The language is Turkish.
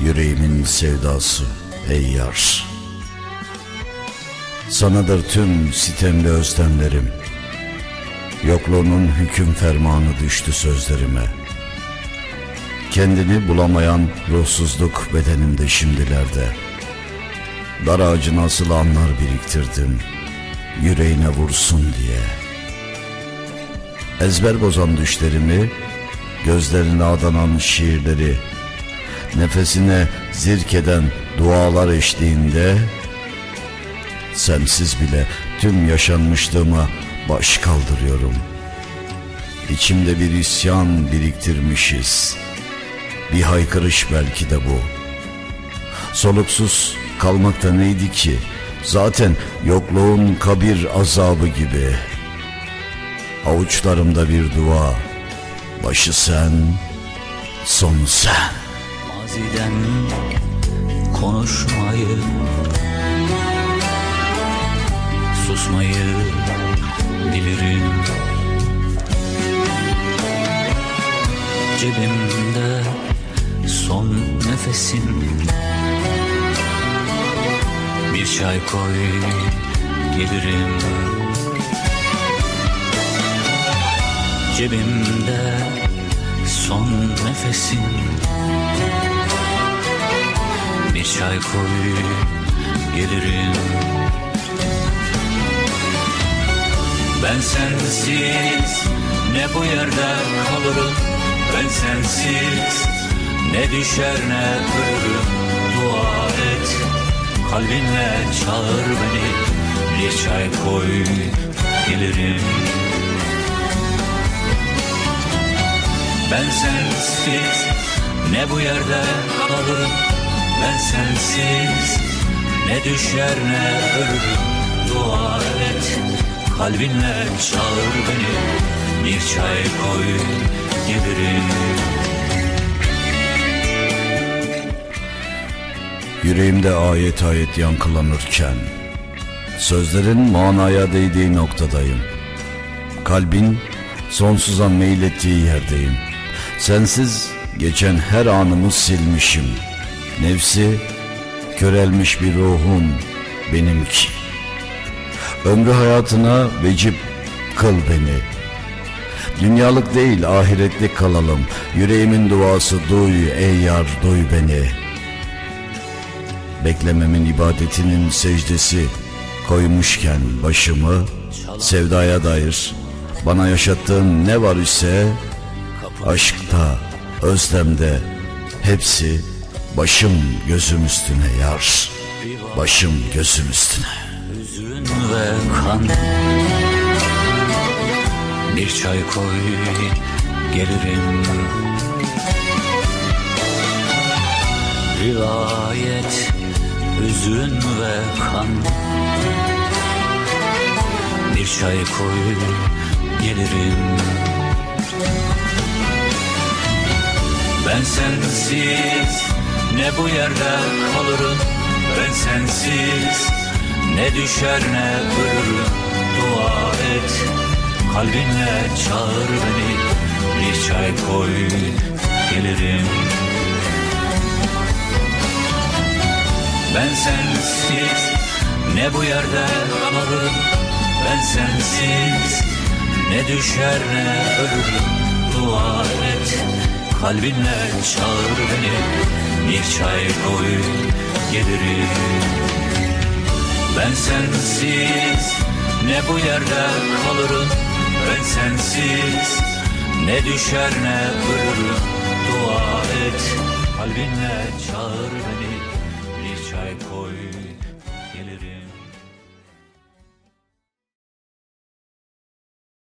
Yüreğimin sevdası ey yar Sanadır tüm sitemli özlemlerim. Yokluğunun hüküm fermanı düştü sözlerime. Kendini bulamayan ruhsuzluk bedenimde şimdilerde. Dar ağacına asılı anlar biriktirdim Yüreğine vursun diye. Ezber bozan düşlerimi Gözlerine adanan şiirleri Nefesine zirk eden dualar eşliğinde Sensiz bile tüm yaşanmışlığıma baş kaldırıyorum. İçimde bir isyan biriktirmişiz. Bir haykırış belki de bu. Soluksuz kalmakta neydi ki? Zaten yokluğun kabir azabı gibi. Avuçlarımda bir dua. Başı sen, sonu sen Maziden konuşmayı Susmayı bilirim. Cebimde son nefesim. Bir çay koy gelirim. Cebimde son nefesim Bir çay koy gelirim. Ben sensiz ne bu yerde kalırım? Ben sensiz ne düşer ne ölürüm Dua et kalbinle çağır beni. Bir çay koy gelirim Ben sensiz ne bu yerde kalırım Ben sensiz. Ne düşer ne ölürüm Dua et. Kalbinle çağır beni. Bir çay koy gelirim. Yüreğimde ayet ayet yankılanırken Sözlerin manaya değdiği noktadayım. Kalbin sonsuza meylettiği yerdeyim Sensiz geçen her anımı silmişim. Nefsi körelmiş bir ruhum benimki. Ömrü hayatına vecip kıl beni. Dünyalık değil ahiretlik kalalım. Yüreğimin duası duy ey yar duy beni. Beklememin ibadetinin secdesi koymuşken başımı sevdaya dair bana yaşattığın ne var ise aşkta, özlemde hepsi başım gözüm üstüne yar. Başım gözüm üstüne. Hüzün ve kan Bir çay koy gelirim Rivayet hüzün ve kan Bir çay koy gelirim Ben sensiz ne bu yerde kalırım? Ben sensiz ne düşer ne ölürüm Dua et kalbinle çağır beni. Bir çay koy gelirim. Ben sensiz ne bu yerde kalırım? Ben sensiz ne düşer ne ölürüm Dua et kalbinle çağır beni Bir çay koy gelirim. Ben sensiz ne bu yerde kalırım? Ben sensiz ne düşer ne ölürüm Dua et kalbinle çağır beni